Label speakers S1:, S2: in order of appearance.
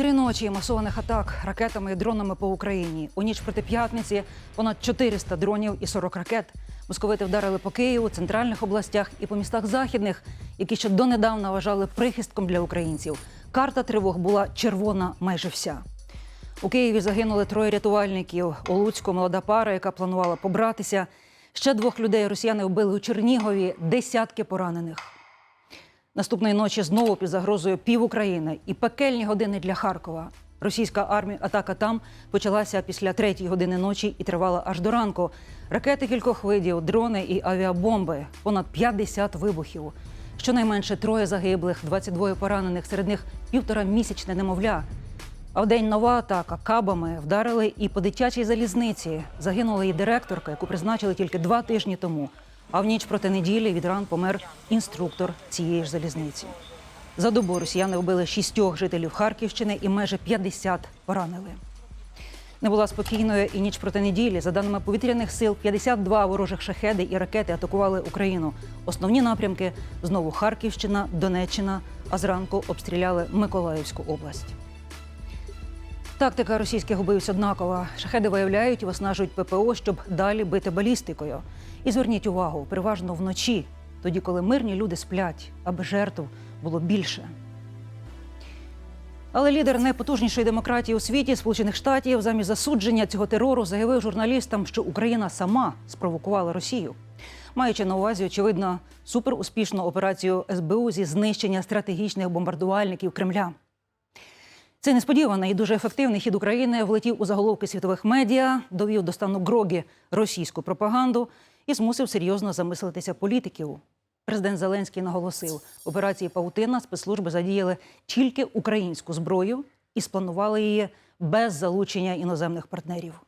S1: Три ночі масованих атак ракетами і дронами по Україні. У ніч проти п'ятниці понад 400 дронів і 40 ракет. Московити вдарили по Києву, центральних областях і по містах західних, які ще донедавна вважали прихистком для українців. Карта тривог була червона майже вся. У Києві загинули троє рятувальників. У Луцьку молода пара, яка планувала побратися. Ще двох людей росіяни вбили у Чернігові, десятки поранених. Наступної ночі знову під загрозою пів України і пекельні години для Харкова. Російська армія атака там почалася після третьої години ночі і тривала аж до ранку. Ракети кількох видів, дрони і авіабомби, понад 50 вибухів. Щонайменше троє загиблих, 22 поранених, серед них півтора місячне немовля. А в день нова атака кабами вдарили і по дитячій залізниці. Загинула і директорка, яку призначили тільки два тижні тому. А в ніч проти неділі від ран помер інструктор цієї ж залізниці. За добу росіяни вбили шістьох жителів Харківщини і майже 50 поранили. Не була спокійною і ніч проти неділі. За даними повітряних сил, 52 ворожих шахеди і ракети атакували Україну. Основні напрямки знову Харківщина, Донеччина, а зранку обстріляли Миколаївську область. Тактика російських вбивць однакова. Шахеди виявляють і виснажують ППО, щоб далі бити балістикою. І зверніть увагу, переважно вночі, тоді, коли мирні люди сплять, аби жертв було більше. Але лідер найпотужнішої демократії у світі Сполучених Штатів замість засудження цього терору заявив журналістам, що Україна сама спровокувала Росію, маючи на увазі, очевидно, суперуспішну операцію СБУ зі знищення стратегічних бомбардувальників Кремля. Цей несподіваний і дуже ефективний хід України влетів у заголовки світових медіа, довів до стану грогі російську пропаганду і змусив серйозно замислитися політиків. Президент Зеленський наголосив, операції Паутина спецслужби задіяли тільки українську зброю і спланували її без залучення іноземних партнерів.